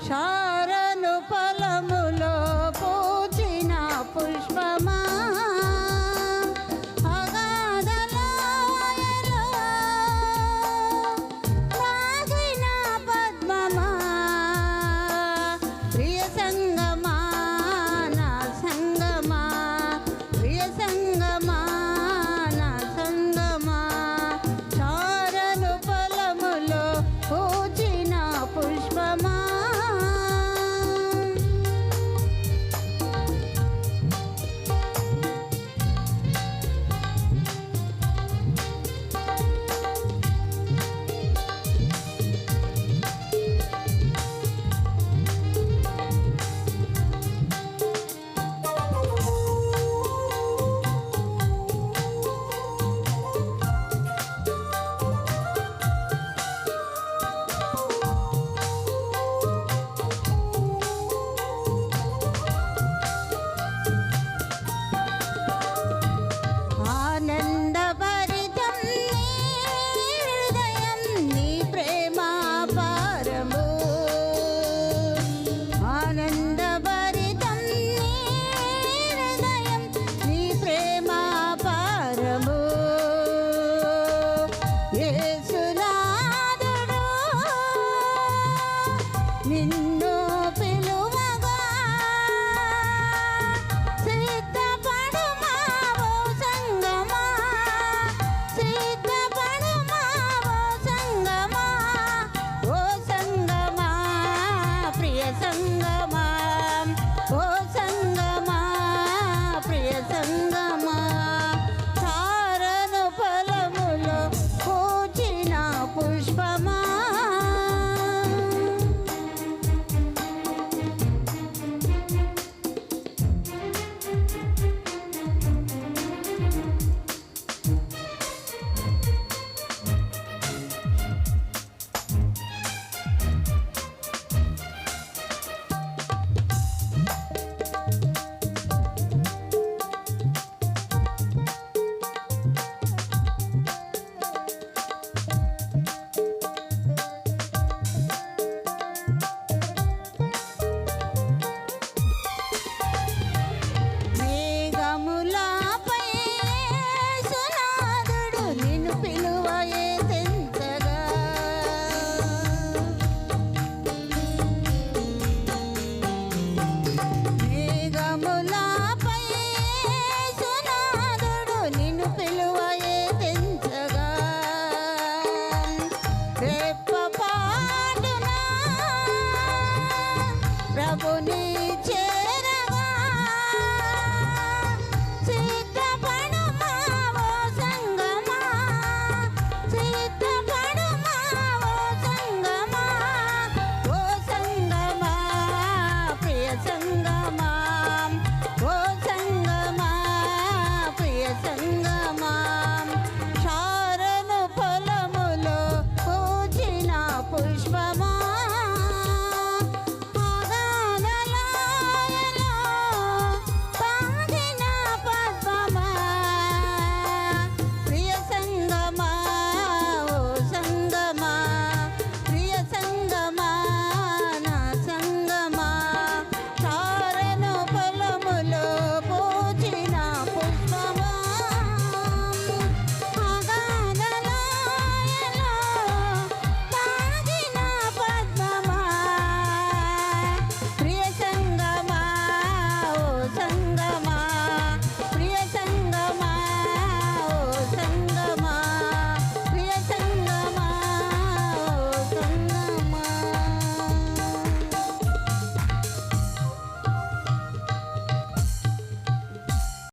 啥？నిన్ను పిలువగా సిద్ధపడు Mao సంగమా సిద్ధపడు Mao సంగమా ఓ సంగమా ప్రియ సంగమా.